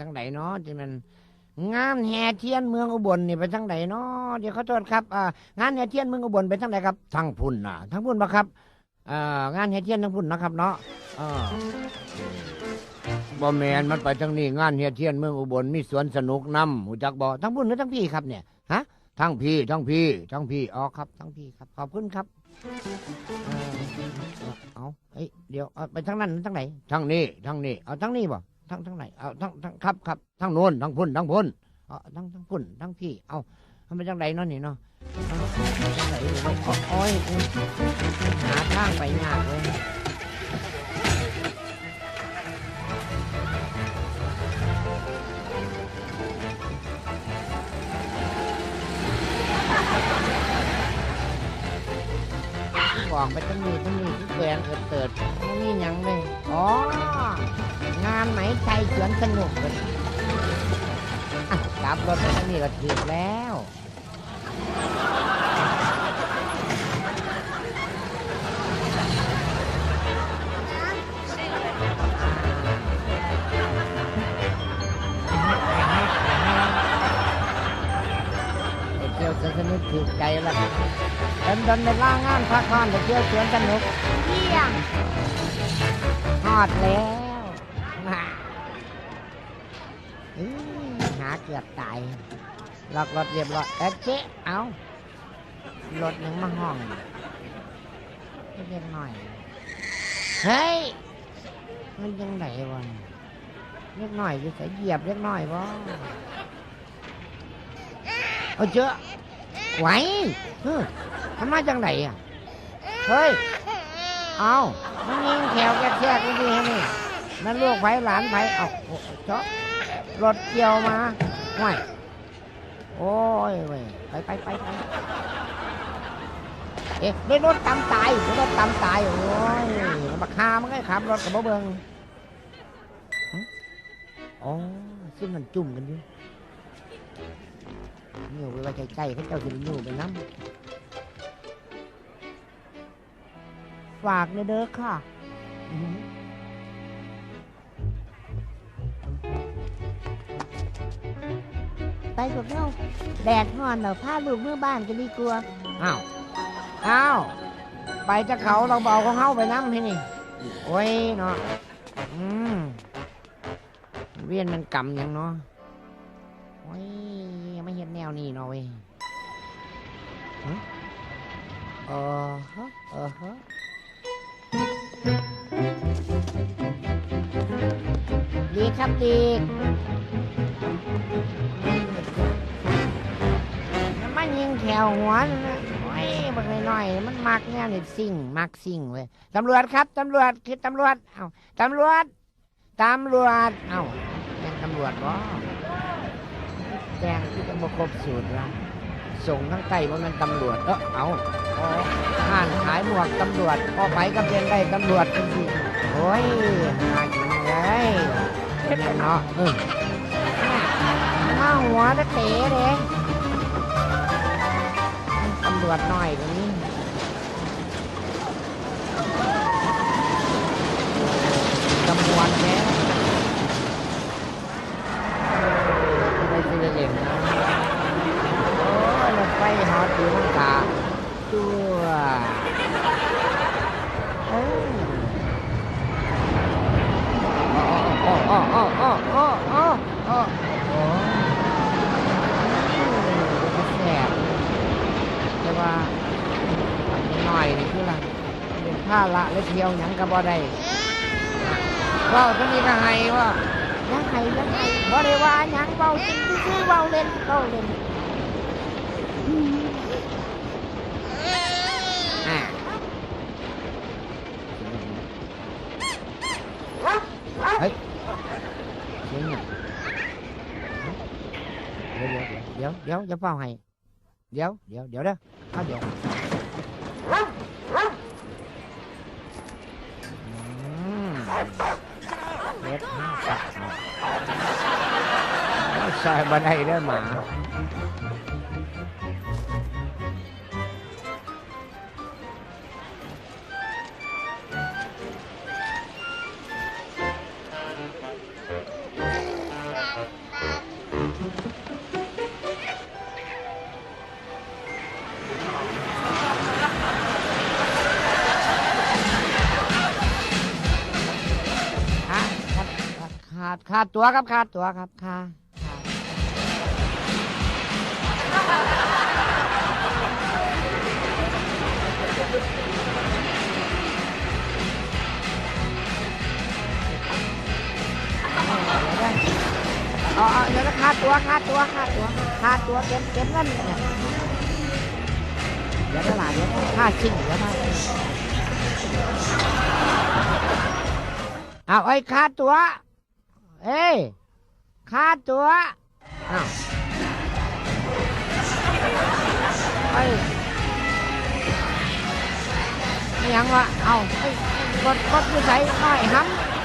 ทางไหนเนาะที่มัน งานแห่เทียนเมืองอุบลนี่ไปทางไหนเนาะเดี๋ยวขอโทษครับอ่างานแห่เทียนเมืองอุบลไปทางไหนครับทางพุ่นน่ะทางพุ่นปะครับอ่างานแห่เทียนทางพุ่นนะครับเนาะเออบ่แมนมันไปทางนี้งานแห่เทียนเมืองอุบลมีสวนสนุกนำหูจักบ่ทางพุ่นหรือทางพี่ครับเนี่ยฮะทางพี่ทางพี่ทางพี่อ๋อครับทางพี่ครับขอบคุณครับเอาเอ้ยเดี๋ยวไปทางนั้นทางไหนทางนี้ทางนี้เอาทางนี้บ่ ทางทางไหนเอาทางทางครับครับทางโน้นทางพุ่นทางพุ่นเอาทางทางพุ่นทางพี่เอาทำไปทางไหนเนาะนี่เนาะอาทางไหนเลยโอ้อยหาทางไปยากเลยบอกไปทางนี้ทางนี้ที่แกงเอิดเติด ม่มีหยังเลยอ๋องานไหมใจสวนสนุกเลยอะกลับรถไปทางนี้ก็ถึงแล้ว ไปเที่ยวสวนสนุกถูกใจแล้วเดินเดินในล่างานพักผ่อนไปเที่ยวสวนสนุก เยี่ยมฮ อดแล้วมาหาเกือบตายล็อกรถเรียบร้อยเอ๊ะเจ๊เอารถยังมาห้องเล็กหน่อย เฮ้ย มันยังไหนวะเล็กหน่อยจะใส่เหยียบเล็กหน่อยวะเอาเจอไหวเฮ้ยมันมาจังไหนอะ เฮ้ย เอามันยิงแขวแกแทกนี่ดิฮะนี่นั่นลูกไผ่หลานไผเอาโอ้เจาะรถเกี่ยวมาห่วยโอ้ยเว้ยไปไปไปไปเอ๊ะได้รถตำตายรถตำตายโอ้ยบักคามันก็ขับรถกับบ่เบิงอ๋อซึ่งมันจุ่มกันอยู่เนียวไว้ใกล้ๆเขาเจ้าสิได้อยู่ไปน้ำ ฝากเด้อเด้อค่ะ ไปกับเราแดดงอนเราพาลูกเมื่อบ้านกันดีกว่าอ้าวอ้าวไปจะเขาเราเบาของเฮาไปน้ำให้นี่ โอ้ยเนาะอืมเวียนมันกำยังเนาะโอ้ยไม่เห็นแนวนี้เนาะเว้ยฮะเออฮะเออฮะ ดีครับดีมันยิงแถวหัวน่ะโอ้ยบักน้อยๆมันมักแนวนี่สิ่งมักสิ่งเว้ยตำรวจครับตำรวจคือตำรวจเอ้าตำรวจตำรวจเอ้าเป็นตำรวจบ่แจ้งที่จะมาครบสูตรละส่งทั้งไก่ว่ามันตำรวจเออเอา ห้านขายหมวกตำรวจพอไปก็เป็นได้ตำรวจจริงโอ้ยหาจริงเลยเป็นเนาะเออมาหัวตะเตะเลยตำรวจหน่อยตรงนี้ตำรวจแน่ไม่ได้ซื้อเล่นนะโอ้ยรถไฟฮอตอยู่ข้างตาตัวเอ้ยอ้ออ้ออ้ออ้ออ้ออ้ออ้อโอ้ยแสบแต่ว่าหน่อยนี่คืออะไรเป็น ผ้าละและเที่ยวหยังกระบอได้ก็จะมีกระไห้ว่ายังไงยังไงบ่ได้ว่าหยังเบาจริงซื่อๆเบาเล่นเบาเล่นอ่าเฮ้ยเสียงเนี่ยเดี๋ยวเดี๋ยวเดี๋ยวเดี๋ยวจะเฝ้าให้เดี๋ยวเดี๋ยวเดี๋ยวเด้อเอาเดี๋ยวอืม เล็ดห้าสักหน่อยใส่บันไดได้หมา ขาดตัวครับขาดตัวครับขาดเอาเอาเดี๋ยวนะขาดตัวขาดตัวขาดตัวขาดตัวเก็บเก็บเงินเนี่ยเดี๋ยวตลาดเดี๋ยวค่าชิงเดี๋ยวค่าเอาไอ้ขาดตัว เอ้ยค่าตัวอ้าวไอ้ยนี่ยังวะเอาไอ้ยกดกดอยู่ใส่หน่อยห้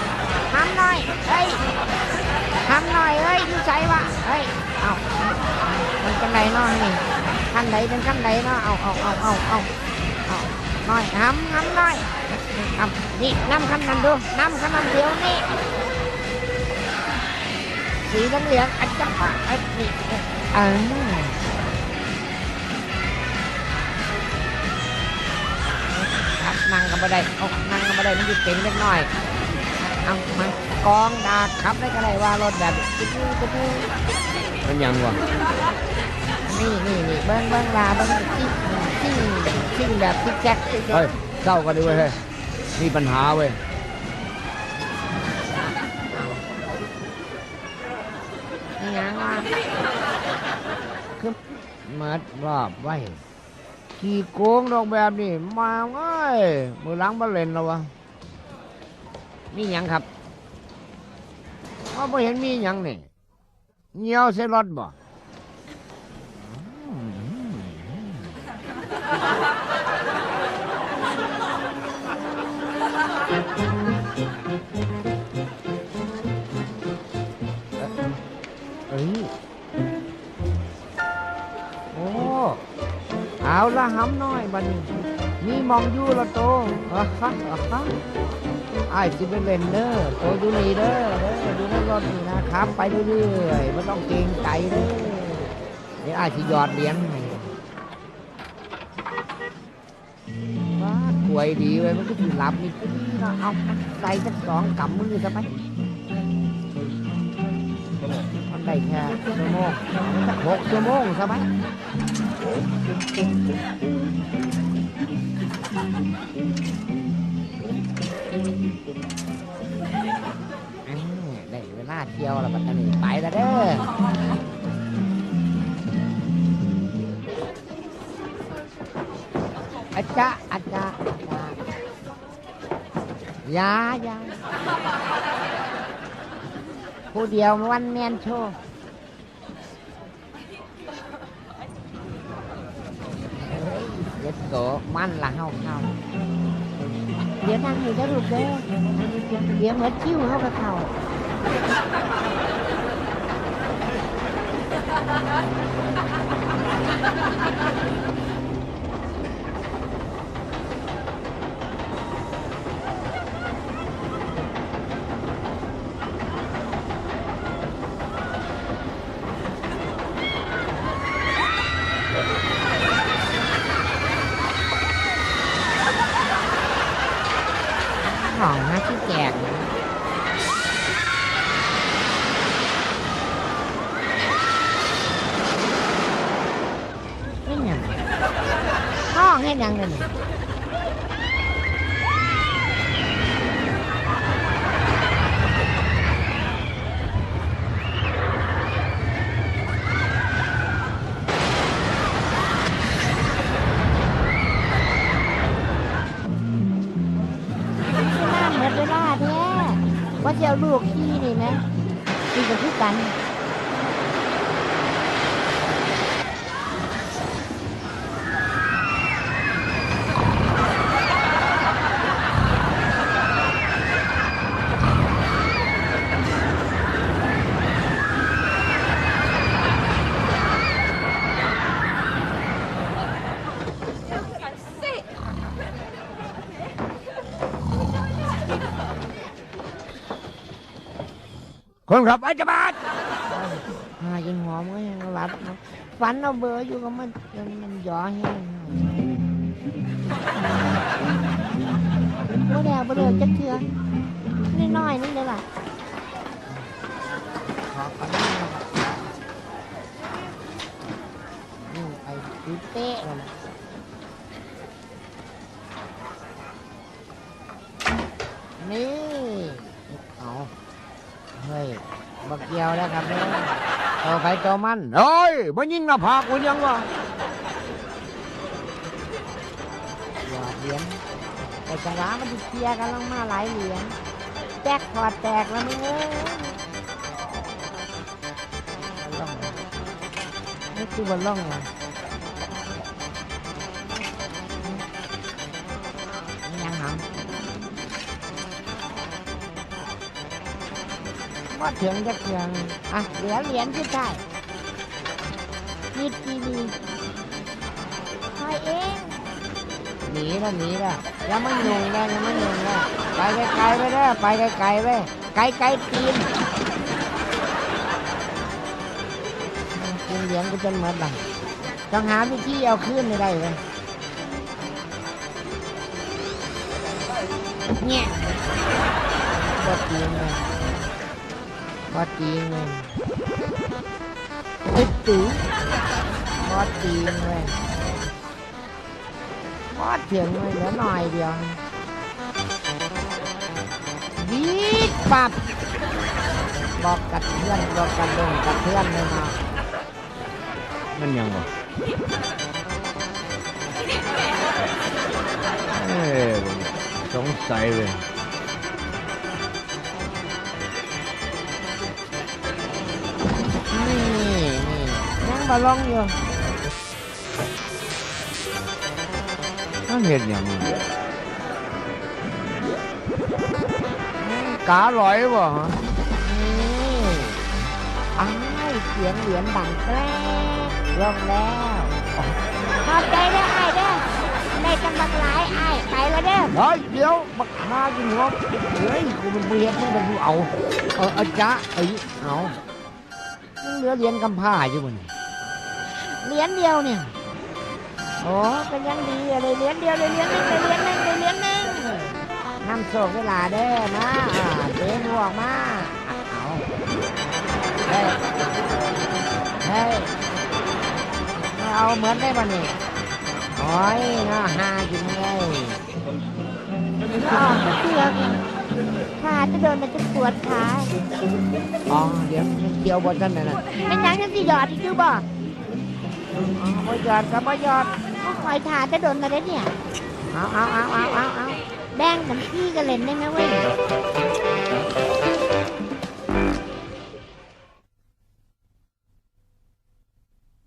ำห้ำหน่อยเอ้ยห้ำหน่อยเอ้ยอยู่ใส่วะเอ้ยเอามันจังไรเนาะนี่ขั้นใดเป็นขั้นใดเนาะเอาเอาเอาเอาเอาเอาหน่อยห้ำห้ำหน่อยเอานี่น้ำขั้นนั้นดูน้ำขั้นนั้นเดียวนี่ สีเหลืองๆอันจังหวะไอ้นี่เออครับนั่งกันมาได้เอานั่งกันมาได้มันหยุดเก่งเล็กน้อยเอามากองดาขับได้ก็ได้ว่ารถแบบจิ๊บจิ๊บจิ๊บมันยังวะนี่นี่นี่เบิ้งเบิ้งลาเบิ้งจิ๊บจิ๊บจิ๊บแบบจิ๊กแจ๊กเฮ้ยเศร้ากันดิเว้ยเฮ้ยมีปัญหาเว้ย ยังว่าคือมิดรอบไว้ขี่โกงดอกแบบนี้มาเอ้ยมือล้างบาเลนแล้ววะนี่ยังครับเขาไม่เห็นมีหยังนี่เงี้ยวเสรถบ่ เอาละหำน้อยบันี้มีมองอยู่ละโตอะฮะอะฮะไอ้สิเป็นเลนเด้อโตดูนี่เด้อเด้อดูในรถนี่นะครับ ไปเรื่อยๆไม่ต้องเกรงใจเด้อเดี๋ยวไอ้สิหยอดเหรียญให้ว้าถวยดีเลยมันก็ถือหลับนี่ก็ดีนะเอาใส่สักสองกำมือซะไหมมันได้แค่ชั่วโมงหกชั่วโมงซะไหม อื้อได้เวลาเที่ยวแล้วบัดนี้ไปแล้วเด้ออาจารย์อาจารย์อาจารย์อยาอยาผู้เดียววันแมนโชว์ ฮ้ยเด็ดโกมันละเฮาเฮ คนขับอาจจะบาดหายิงหอมก็ยังรับเนาะฝันเอาเบอร์อยู่กับมันจนมันหย่อแห้งบ่แดงบ่เลิกจักเทื่อน้อยๆนึงเด้อล่ะขอกันนี่นะครับนี่ไปดูเป๊ะเลยนะนี่เอา เฮ้ยบักเกียวแล้วครับเนี่ยตัวใครตัวมันเฮ้ยมันยิงหน้าผากกูยังวะหยอดเหรียญแต่จังหวะมันเคลียร์กันลงมาหลายเหรียญแตกถอดแตกแล้วมึงเอ้ยนี่คือบอลล่องเหรอนี่ำว่าถึงจะเกืองอะเหลือเหรียญที่ใช่มีทีวีใครเองหนีแล้วหนีแล้วยังไม่หยุงแล้วยังไม่หยุงแล้วไปไกลๆไปเด้อไปไกลๆไปไกลๆตีนกินเหรียญก็จนหมดละต้องหาวิธีเอาขึ้นไม่ได้เลยเนี่ยบดตีนเลย บดตีนเลยตึ๊ตื้อดตีนเลยพอดเถียงเลยเหลือหน่อยเดียววีดปับบอกกับเพื่อนบอกกับดงกับเพื่อนเลยนะมันยังวะเอ้ยสงสัยเลย ยังบาลองอยู่มันเห็นยังวะกาลอยวะนี่อ้ายเสียงเหรียญดังแกล้ลงแล้วขอบใจเด้อไอ้ายเด้อได้จังบักหลายไอ้ายไปแล้วเด้อเฮ้ยเดี๋ยวบักหากินหัวเฮ้ยกูเป็นเบียดมึงเป็นผู้เอา เอออาจ๊ะไอ้เอายังเหลือเหรียญกำผ้าอยู่บน เหรียญเดียวเนี่ยโอ้เป็นยังดีอะไรเหรียญเดียวเลยเหรียญหนึงเลยเหรียญหนึงเลยเหรียญหนึงนำโศกเวลาเด้อมาอ่าเด้งออกมาเอาเฮ้ยเฮ้ยไม่เอาเหมือนได้ป่ะนี่โอ้ยน่าหาจริงเลยอ๋อเสือกขาจะโดนมันจะปวดขาอ๋อเดี๋ยวเกี่ยวบนท่านนั่นน่ะเป็นหยังจังสิหยอดอีกคือบ่ อ๋อบ่หยอดกับบ่หยอดก็คอยทาจะโดนมาได้เนี่ย เอาเอาเอาเอาเอาเอาแบ่งกันพี่กันเล่นได้ไหมเว้ย